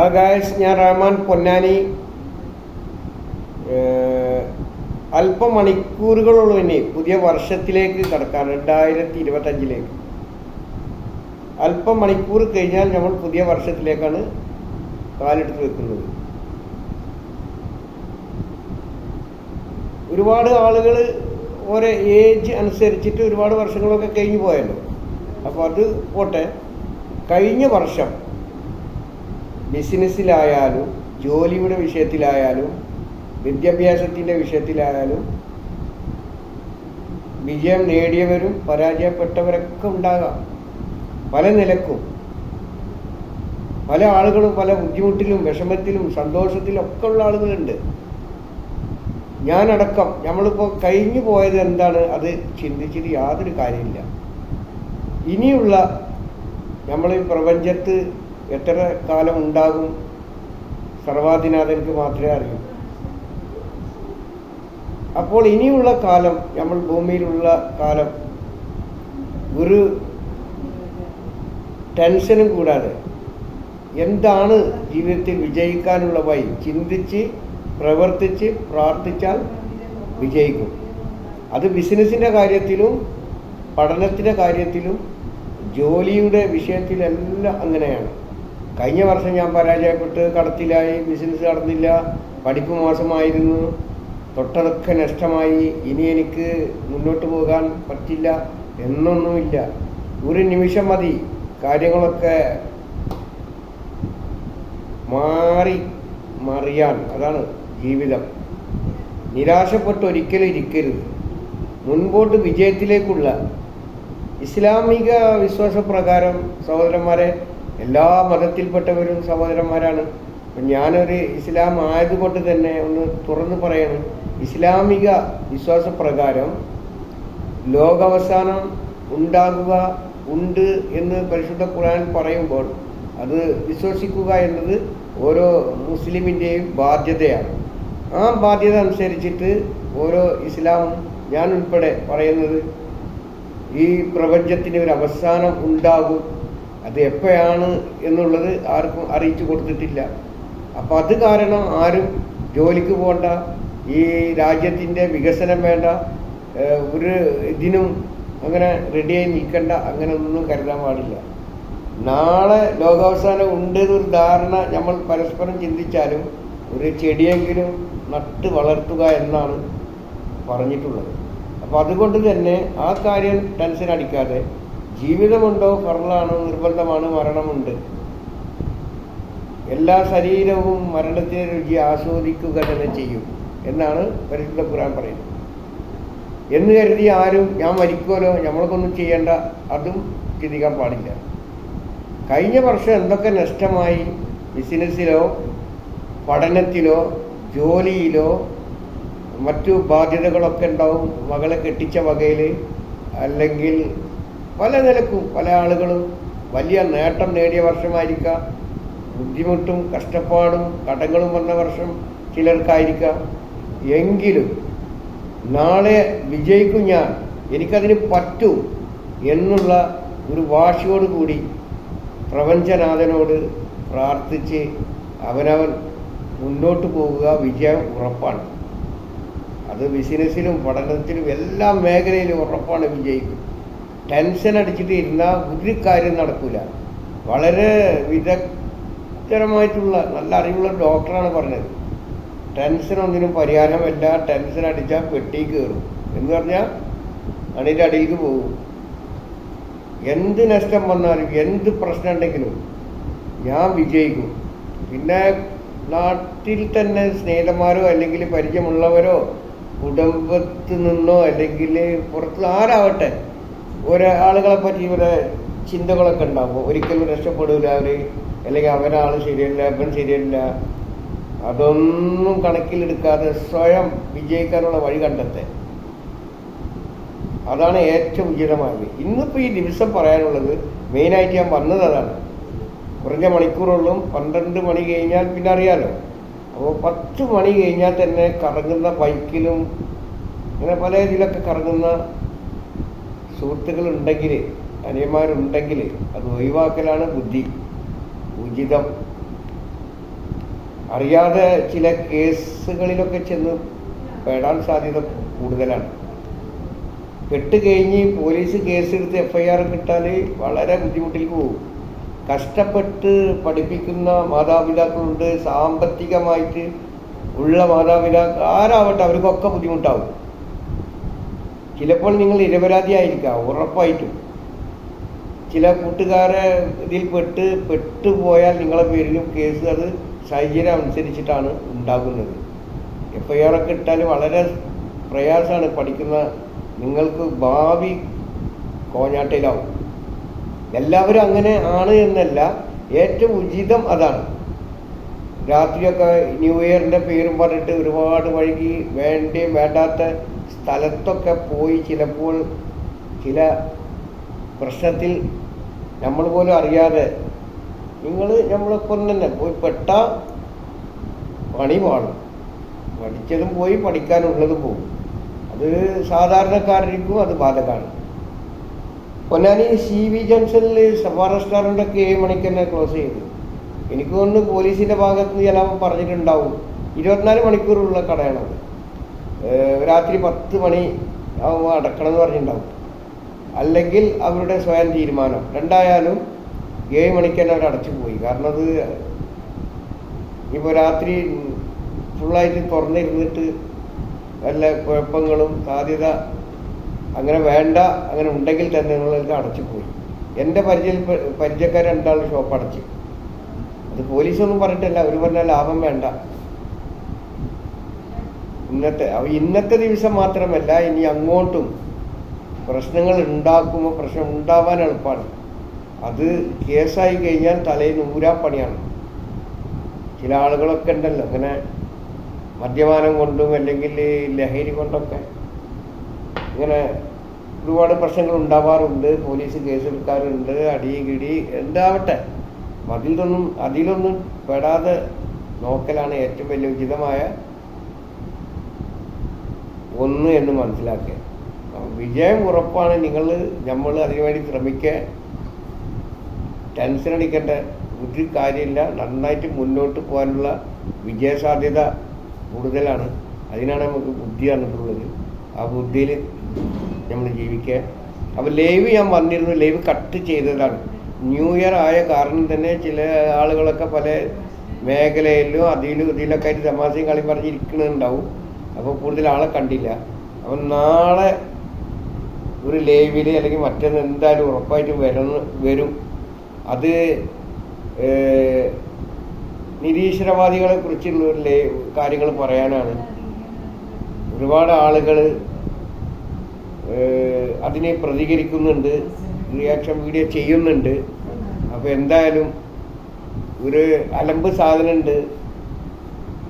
ആ ഗായസ് ഞാൻ റഹ്മാൻ പൊന്നാനി. അല്പം മണിക്കൂറുകളുള്ള ഇനി പുതിയ വർഷത്തിലേക്ക് കടക്കാം രണ്ടായിരത്തി ഇരുപത്തഞ്ചിലേക്ക് അല്പം മണിക്കൂർ കഴിഞ്ഞാൽ നമ്മൾ പുതിയ വർഷത്തിലേക്കാണ് കാലെടുത്ത് വെക്കുന്നത്. ഒരുപാട് ആളുകൾ ഓരോ ഏജ് അനുസരിച്ചിട്ട് ഒരുപാട് വർഷങ്ങളൊക്കെ കഴിഞ്ഞു പോയല്ലോ. അപ്പോൾ അത് പോട്ടെ. കഴിഞ്ഞ വർഷം ബിസിനസ്സിലായാലും ജോലിയുടെ വിഷയത്തിലായാലും വിദ്യാഭ്യാസത്തിന്റെ വിഷയത്തിലായാലും വിജയം നേടിയവരും പരാജയപ്പെട്ടവരൊക്കെ ഉണ്ടാകാം. പല നിലക്കും. പല ആളുകളും പല ബുദ്ധിമുട്ടിലും വിഷമത്തിലും സന്തോഷത്തിലും ഒക്കെ ഉള്ള ആളുകളുണ്ട്. ഞാനടക്കം നമ്മളിപ്പോൾ കഴിഞ്ഞു പോയത് എന്താണ്? അത് ചിന്തിച്ചിട്ട് യാതൊരു കാര്യമില്ല. ഇനിയുള്ള നമ്മൾ ഈ പ്രപഞ്ചത്ത് എത്ര കാലം ഉണ്ടാകും? സർവാധിനാഥനക്ക് മാത്രമേ അറിയൂ. അപ്പോൾ ഇനിയുള്ള കാലം നമ്മൾ ഭൂമിയിലുള്ള കാലം ഒരു ടെൻഷനും കൂടാതെ എന്താണ് ജീവിതത്തിൽ വിജയിക്കാനുള്ള വഴി? ചിന്തിച്ച് പ്രവർത്തിച്ച് പ്രാർത്ഥിച്ചാൽ വിജയിക്കും. അത് ബിസിനസ്സിന്റെ കാര്യത്തിലും പഠനത്തിന്റെ കാര്യത്തിലും ജോലിയുടെ വിഷയത്തിലെല്ലാം അങ്ങനെയാണ്. കഴിഞ്ഞ വർഷം ഞാൻ പരാജയപ്പെട്ട് കടത്തിലായി ബിസിനസ് നടന്നില്ല പഠിപ്പ് മോശമായിരുന്നു തൊട്ടതൊക്കെ നഷ്ടമായി ഇനി എനിക്ക് മുന്നോട്ട് പോകാൻ പറ്റില്ല എന്നൊന്നുമില്ല. ഒരു നിമിഷം മതി കാര്യങ്ങളൊക്കെ മാറി മറിയാൻ. അതാണ് ജീവിതം. നിരാശപ്പെട്ടൊരിക്കലും ഇരിക്കരുത്. മുൻപോട്ട് വിജയത്തിലേക്കുള്ള ഇസ്ലാമിക വിശ്വാസപ്രകാരം സഹോദരന്മാരെ എല്ലാ മതത്തിൽപ്പെട്ടവരും സഹോദരന്മാരാണ്. ഞാനൊരു ഇസ്ലാം ആയതുകൊണ്ട് തന്നെ ഒന്ന് തുറന്നു പറയണം. ഇസ്ലാമിക വിശ്വാസപ്രകാരം ലോകാവസാനം ഉണ്ടാകുക ഉണ്ട് എന്ന് പരിശുദ്ധ ഖുർആൻ പറയുമ്പോൾ അത് വിശ്വസിക്കുക എന്നത് ഓരോ മുസ്ലിമിന്റെയും ബാധ്യതയാണ്. ആ ബാധ്യത അനുസരിച്ചിട്ട് ഓരോ ഇസ്ലാമും ഞാൻ ഉൾപ്പെടെ പറയുന്നത് ഈ പ്രപഞ്ചത്തിന് ഒരു അവസാനം ഉണ്ടാകും അത് എപ്പോഴാണ് എന്നുള്ളത് ആർക്കും അറിയിച്ചു കൊടുത്തിട്ടില്ല. അപ്പം അത് കാരണം ആരും ജോലിക്ക് പോകണ്ട ഈ രാജ്യത്തിന്റെ വികസനം വേണ്ട ഒരു ഇതിനും അങ്ങനെ റെഡിയായി നിൽക്കണ്ട അങ്ങനെ ഒന്നും കരുതാൻ പാടില്ല. നാളെ ലോകാവസാനം ഉണ്ട് എന്നൊരു ധാരണ നമ്മൾ പരസ്പരം ചിന്തിച്ചാലും ഒരു ചെടിയെങ്കിലും നട്ട് വളർത്തുക എന്നാണ് പറഞ്ഞിട്ടുള്ളത്. അപ്പോൾ അതുകൊണ്ട് തന്നെ ആ കാര്യം ടെൻഷൻ അടിക്കാതെ ജീവിതമുണ്ടോ? ഫറലാണോ നിർബന്ധമാണ്? മരണമുണ്ട്. എല്ലാ ശരീരവും മരണത്തെ രുചി ആസ്വദിക്കുക തന്നെ ചെയ്യും എന്നാണ് പരിശുദ്ധ ഖുർആൻ പറയുന്നത്. എന്ന് കരുതി ആരും ഞാൻ മരിക്കുമല്ലോ നമ്മൾക്കൊന്നും ചെയ്യേണ്ട അതും ചിന്തിക്കാൻ പാടില്ല. കഴിഞ്ഞ വർഷം എന്തൊക്കെ നഷ്ടമായി? ബിസിനസ്സിലോ പഠനത്തിലോ ജോലിയിലോ മറ്റു ബാധ്യതകളൊക്കെ ഉണ്ടാവും. മകളെ കെട്ടിച്ച വകയിൽ അല്ലെങ്കിൽ പല നിലക്കും പല ആളുകളും വലിയ നേട്ടം നേടിയ വർഷമായിരിക്കാം. ബുദ്ധിമുട്ടും കഷ്ടപ്പാടും കടങ്ങളും വന്ന വർഷം ചിലർക്കായിരിക്കാം. എങ്കിലും നാളെ വിജയിക്കും ഞാൻ. എനിക്കതിന് പറ്റും എന്നുള്ള ഒരു വാശിയോടുകൂടി പ്രപഞ്ചനാഥനോട് പ്രാർത്ഥിച്ച് അവനവൻ മുന്നോട്ട് പോവുക വിജയം ഉറപ്പാണ്. അത് ബിസിനസ്സിലും പഠനത്തിലും എല്ലാ മേഖലയിലും ഉറപ്പാണ് വിജയിക്കും. ടെൻഷൻ അടിച്ചിട്ട് ഇരുന്നാൽ ഒരു കാര്യം നടക്കില്ല വളരെ വിദഗ്ധരമായിട്ടുള്ള നല്ല അറിവുള്ള ഡോക്ടറാണ് പറഞ്ഞത്. ടെൻഷൻ ഒന്നിനും പരിഹാരമല്ല. ടെൻഷൻ അടിച്ചാൽ പെട്ടി കയറും എന്ന് പറഞ്ഞാൽ അണിന്റെ അടിയിലേക്ക് പോകും. എന്ത് നഷ്ടം വന്നാലും എന്ത് പ്രശ്നം ഉണ്ടെങ്കിലും ഞാൻ വിജയിക്കും. പിന്നെ നാട്ടിൽ തന്നെ സ്നേഹിതന്മാരോ അല്ലെങ്കിൽ പരിചയമുള്ളവരോ കുടുംബത്തിൽ നിന്നോ അല്ലെങ്കിൽ പുറത്ത് ആരാവട്ടെ ഒരാളുകളെ പറ്റി ഇവരെ ചിന്തകളൊക്കെ ഉണ്ടാവും ഒരിക്കലും രക്ഷപ്പെടില്ല അവർ അല്ലെങ്കിൽ അവരാൾ ശരിയല്ല അവൻ ശരിയല്ല. അതൊന്നും കണക്കിലെടുക്കാതെ സ്വയം വിജയിക്കാനുള്ള വഴി കണ്ടെത്തേ അതാണ് ഏറ്റവും ഉചിതമായത്. ഇന്നിപ്പോൾ ഈ ദിവസം പറയാനുള്ളത് മെയിനായിട്ട് ഞാൻ വന്നത് അതാണ്. കുറഞ്ഞ മണിക്കൂറുള്ളും പന്ത്രണ്ട് മണി കഴിഞ്ഞാൽ പിന്നെ അറിയാലോ. അപ്പോൾ പത്ത് മണി കഴിഞ്ഞാൽ തന്നെ കറങ്ങുന്ന ബൈക്കിലും അങ്ങനെ പല ഇതിലൊക്കെ കറങ്ങുന്ന സുഹൃത്തുക്കളുണ്ടെങ്കിൽ അനിയന്മാരുണ്ടെങ്കിൽ അത് ഒഴിവാക്കലാണ് ബുദ്ധി. ഉചിതം. അറിയാതെ ചില കേസുകളിലൊക്കെ ചെന്ന് പെടാൻ സാധ്യത കൂടുതലാണ്. കെട്ടുകഴിഞ്ഞ് പോലീസ് കേസെടുത്ത് എഫ് ഐ ആർ കിട്ടാൻ വളരെ ബുദ്ധിമുട്ടിൽ പോകും. കഷ്ടപ്പെട്ട് പഠിപ്പിക്കുന്ന മാതാപിതാക്കളുണ്ട് സാമ്പത്തികമായിട്ട് ഉള്ള മാതാപിതാക്കൾ ആരാവട്ടെ അവർക്കൊക്കെ ബുദ്ധിമുട്ടാവും. ചിലപ്പോൾ നിങ്ങൾ നിരപരാധിയായിരിക്കാം ഉറപ്പായിട്ടും. ചില കൂട്ടുകാരെ ഇതിൽ പെട്ട് പെട്ടുപോയാൽ നിങ്ങളെ പേരിലും കേസ് അത് സാഹചര്യം അനുസരിച്ചിട്ടാണ് ഉണ്ടാകുന്നത്. എഫ് ഐ ഇട്ടാൽ വളരെ പ്രയാസമാണ് പഠിക്കുന്ന നിങ്ങൾക്ക് ഭാവി കോഞ്ഞാട്ടയിലാവും. എല്ലാവരും അങ്ങനെ ആണ് എന്നല്ല ഏറ്റവും ഉചിതം അതാണ്. രാത്രിയൊക്കെ ന്യൂ ഇയറിന്റെ പേരും പറഞ്ഞിട്ട് ഒരുപാട് വൈകി വേണ്ടേ വേണ്ടാത്ത സ്ഥലത്തൊക്കെ പോയി ചിലപ്പോൾ ചില പ്രശ്നത്തിൽ നമ്മൾ പോലും അറിയാതെ നിങ്ങൾ നമ്മളെ തന്നെ പോയി പെട്ട പണി പാടും പഠിച്ചതും പോയി പഠിക്കാനുള്ളതും പോകും അത് സാധാരണക്കാരനും അത് ബാധകമാണ്. പൊന്നാനി സി വി ജംഗ്ഷനിൽ സഫാ റെസ്റ്റോറന്റൊക്കെ ഏഴ് മണിക്ക് തന്നെ ക്ലോസ് ചെയ്തു. എനിക്ക് തോന്നുന്നു പോലീസിന്റെ ഭാഗത്ത് നിന്ന് ചിലപ്പോൾ പറഞ്ഞിട്ടുണ്ടാവും. ഇരുപത്തിനാല് മണിക്കൂറുള്ള കടയാണത്. രാത്രി പത്ത് മണി അടക്കണം എന്ന് പറഞ്ഞിട്ടുണ്ടാവും. അല്ലെങ്കിൽ അവരുടെ സ്വയം തീരുമാനം. രണ്ടായാലും ഏഴ് മണിക്ക് തന്നെ അവർ അടച്ചു പോയി. കാരണം അത് ഇപ്പോൾ രാത്രി ഫുള്ളായിട്ട് തുറന്നിരുന്നിട്ട് വല്ല കുഴപ്പങ്ങളും സാധ്യത അങ്ങനെ വേണ്ട അങ്ങനെ ഉണ്ടെങ്കിൽ തന്നെ നിങ്ങളൊക്കെ അടച്ചു പോയി. എന്റെ പരിചയ പരിചയക്കാർ രണ്ടാളും ഷോപ്പ് അടച്ചു. അത് പോലീസൊന്നും പറഞ്ഞിട്ടില്ല. അവർ പറഞ്ഞാൽ ലാഭം വേണ്ട. ഇന്നത്തെ ഇന്നത്തെ ദിവസം മാത്രമല്ല ഇനി അങ്ങോട്ടും പ്രശ്നങ്ങൾ ഉണ്ടാക്കുമ്പോൾ പ്രശ്നം ഉണ്ടാവാൻ എളുപ്പമാണ് അത് കേസായി കഴിഞ്ഞാൽ തലയിൽ ഊരാപ്പണിയാണ് പണിയാണ്. ചില ആളുകളൊക്കെ ഉണ്ടല്ലോ അങ്ങനെ മദ്യപാനം കൊണ്ടും അല്ലെങ്കിൽ ലഹരി കൊണ്ടൊക്കെ ഇങ്ങനെ ഒരുപാട് പ്രശ്നങ്ങൾ ഉണ്ടാവാറുണ്ട്. പോലീസ് കേസെടുക്കാറുണ്ട് അടി കിടി എന്താവട്ടെ അതിലൊന്നും അതിലൊന്നും പെടാതെ നോക്കലാണ് ഏറ്റവും വലിയ ഉചിതമായ ഒന്ന് എന്ന് മനസ്സിലാക്കുക വിജയം ഉറപ്പാണ് നിങ്ങൾ നമ്മൾ അതിനുവേണ്ടി ശ്രമിക്കുക ടെൻഷൻ അടിക്കേണ്ട. ഒരു കാര്യമില്ല. നന്നായിട്ട് മുന്നോട്ട് പോകാനുള്ള വിജയസാധ്യത കൂടുതലാണ്. അതിനാണ് നമുക്ക് ബുദ്ധി തന്നിട്ടുള്ളത് ആ ബുദ്ധിയിൽ നമ്മൾ ജീവിക്കുക അപ്പോൾ ലൈവ് ഞാൻ വന്നിരുന്നു ലൈവ് കട്ട് ചെയ്തതാണ്. ന്യൂ ഇയർ ആയ കാരണം തന്നെ ചില ആളുകളൊക്കെ പല മേഖലയിലും അതിലും ഇതിലൊക്കെ ആയിട്ട് തമാശയും കളി പറഞ്ഞിരിക്കുന്നുണ്ടാവും അപ്പോൾ കൂടുതൽ ആളെ കണ്ടില്ല. അപ്പം നാളെ ഒരു ലൈവിൽ അല്ലെങ്കിൽ മറ്റൊന്ന് എന്തായാലും ഉറപ്പായിട്ടും വരണം വരും. അത് നിരീശ്വരവാദികളെ കുറിച്ചുള്ള ഒരു ലേ കാര്യങ്ങൾ പറയാനാണ്. ഒരുപാട് ആളുകൾ അതിനെ പ്രതികരിക്കുന്നുണ്ട് റിയാക്ഷൻ വീഡിയോ ചെയ്യുന്നുണ്ട്. അപ്പോൾ എന്തായാലും ഒരു അലമ്പ് സാധനമുണ്ട്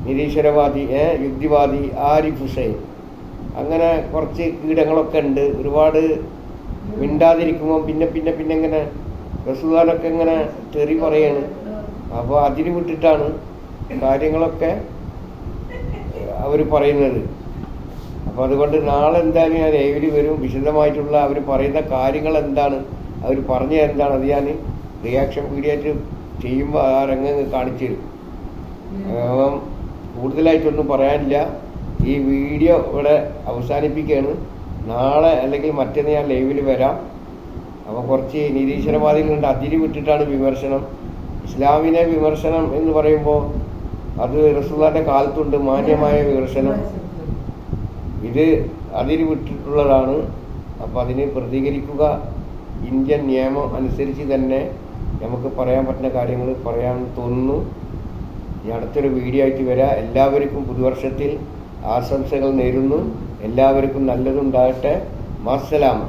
നിരീശ്വരവാദി യുക്തിവാദി ആരിഫ് ഹുസൈൻ അങ്ങനെ കുറച്ച് കീടങ്ങളൊക്കെ ഉണ്ട്. ഒരുപാട് മിണ്ടാതിരിക്കുമ്പോൾ പിന്നെ പിന്നെ പിന്നെ ഇങ്ങനെ റസുദാനൊക്കെ ഇങ്ങനെ തെറി പറയാണ്. അപ്പോൾ അതിന് വിട്ടിട്ടാണ് കാര്യങ്ങളൊക്കെ അവർ പറയുന്നത്. അപ്പോൾ അതുകൊണ്ട് നാളെ എന്താണ് ഞാൻ ലൈവിൽ വരും വിശദമായിട്ടുള്ള അവർ പറയുന്ന കാര്യങ്ങൾ എന്താണ് അവർ പറഞ്ഞത് എന്താണ് അത് ഞാൻ റിയാക്ഷൻ വീഡിയോ ആയിട്ട് ചെയ്യുമ്പോൾ ആ രംഗം കാണിച്ചു തരും. അപ്പം കൂടുതലായിട്ടൊന്നും പറയാനില്ല. ഈ വീഡിയോ ഇവിടെ അവസാനിപ്പിക്കുകയാണ്. നാളെ അല്ലെങ്കിൽ മറ്റന്ന് ഞാൻ ലൈവിൽ വരാം. അപ്പോൾ കുറച്ച് നിരീശ്വരവാദികളുണ്ട്. അതിരി വിട്ടിട്ടാണ് വിമർശനം. ഇസ്ലാമിനെ വിമർശനം എന്ന് പറയുമ്പോൾ അത് റസൂദാന്റെ കാലത്തുണ്ട് മാന്യമായ വിമർശനം. ഇത് അതിരി വിട്ടിട്ടുള്ളതാണ്. അപ്പോൾ അതിന് പ്രതികരിക്കുക. ഇന്ത്യൻ നിയമം അനുസരിച്ച് തന്നെ നമുക്ക് പറയാൻ പറ്റുന്ന കാര്യങ്ങൾ പറയാൻ തോന്നുന്നു. ഇനി അടുത്തൊരു വീഡിയോ ആയിട്ട് വരാം. എല്ലാവർക്കും പുതുവർഷത്തിൽ ആശംസകൾ നേരുന്നു. എല്ലാവർക്കും നല്ലതുണ്ടാകട്ടെ. മാസലാമ